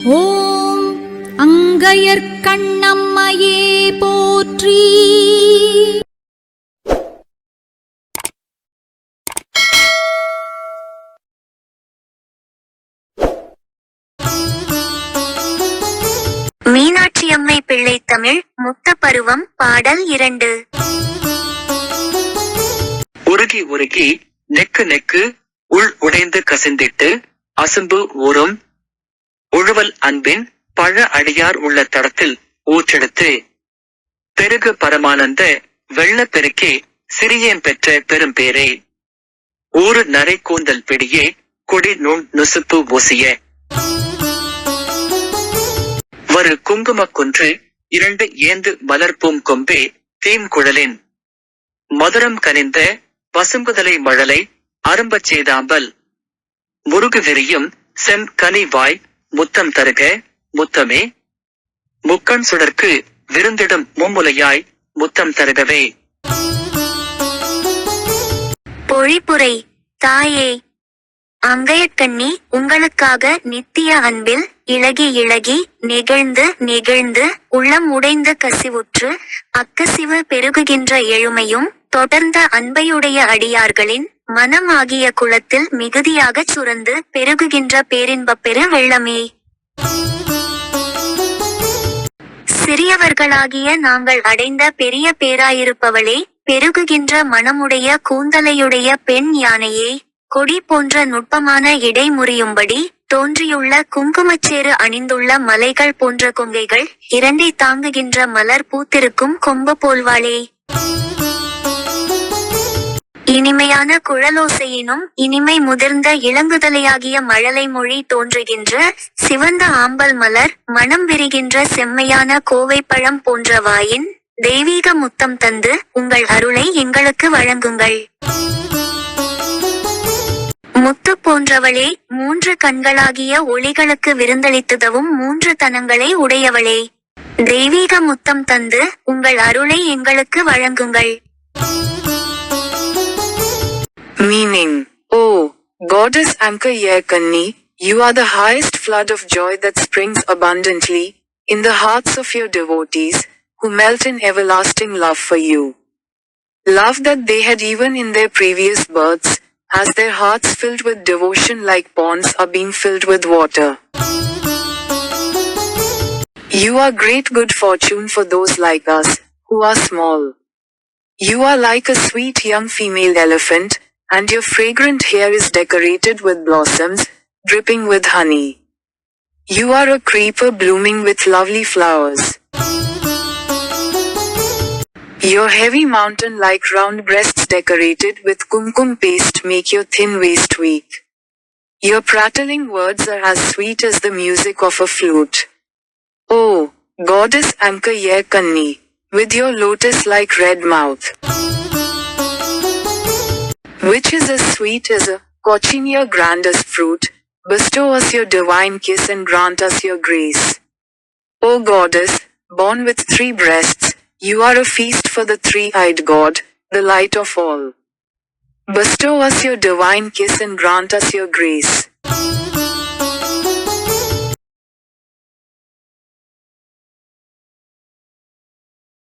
ஓம் அங்கையர்க்கண்ணம்மையே போற்றி. மீனாட்சியம்மை பிள்ளை தமிழ் முத்த பருவம் பாடல் இரண்டு. உருகி உருகி நெக்கு நெக்கு உள் உடைந்து கசிந்திட்டு அசும்பு ஊறும் உழுவல் அன்பின் பழ அடியார் உள்ள தடத்தில் ஊற்றெடுத்து பெருகு பரமானந்த வெள்ள பெருக்கே சிறியேன் பெற்ற பெரும்பேரே ஊறு நரை கூந்தல் பிடியே கொடி நூல் நுசுப்பு ஊசிய. வரு குங்குமக் குன்று இரண்டு ஏந்து மலர்பூம் கொம்பே தீம் குழலின். மதுரம் கனிந்த பசும்புதலை மழலை அரும்பச் சேதாம்பல். முருகு விரியும் செம் கனி வாய் முத்தம் தருக முத்தமே. முக்கண் சுடர்க்கு விருந்திடும் மும்முலையாய் முத்தம் தருகவே. பொழிப்புரை தாயே. அங்கையக்கண்ணி உங்களுக்காக நித்திய அன்பில் இளகி இளகி நெகிழ்ந்து நெகிழ்ந்து உள்ளம் உடைந்த கசிவுற்று அக்கசிவு பெருகுகின்ற எழுமையும் தொடர்ந்த அன்பையுடைய அடியார்களின் மனம் ஆகிய குளத்தில் மிகுதியாகச் சுரந்து பெருகுகின்ற பேரின்பப் பெரு வெள்ளமே சிறியவர்களாகிய நாங்கள் அடைந்த பெரிய பேராயிருப்பவளே பெருகுகின்ற மனமுடைய கூந்தலையுடைய பெண் யானையே கொடி போன்ற நுட்பமான இடை முறியும்படி தோன்றியுள்ள குங்குமச்சேறு அணிந்துள்ள மலைகள் போன்ற கொங்கைகள் இரண்டை தாங்குகின்ற மலர் பூத்திருக்கும் கொம்பு போல்வாளே. இனிமையான குழலோசையினும் இனிமை முதிர்ந்த இளங்குதலையாகிய மழலை மொழி தோன்றுகின்ற சிவந்த ஆம்பல் மலர் மனம் விரிகின்ற செம்மையான கோவைப்பழம் போன்ற வாயின் தெய்வீக முத்தம் தந்து உங்கள் அருளை எங்களுக்கு வழங்குங்கள். முத்து போன்றவளே மூன்று கண்களாகிய ஒளிகளுக்கு விருந்தளித்துதவும் மூன்று தனங்களை உடையவளே. தெய்வீக முத்தம் தந்து உங்கள் அருளை எங்களுக்கு வழங்குங்கள். Goddess Anka Yerkanni, you are the highest flood of joy that springs abundantly in the hearts of your devotees, who melt in everlasting love for you. Love that they had even in their previous births, as their hearts filled with devotion like ponds are being filled with water. You are great good fortune for those like us, who are small. You are like a sweet young female elephant, and your fragrant hair is decorated with blossoms, dripping with honey. You are a creeper blooming with lovely flowers. Your heavy mountain like round breasts decorated with kumkum paste make your thin waist weak. Your prattling words are as sweet as the music of a flute. Oh, goddess Amka Yer with your lotus like red mouth which is as sweet as a cochinea grandest fruit, bestow us your divine kiss and grant us your grace. O goddess, born with three breasts, you are a feast for the three-eyed God, the light of all. Bestow us your divine kiss and grant us your grace.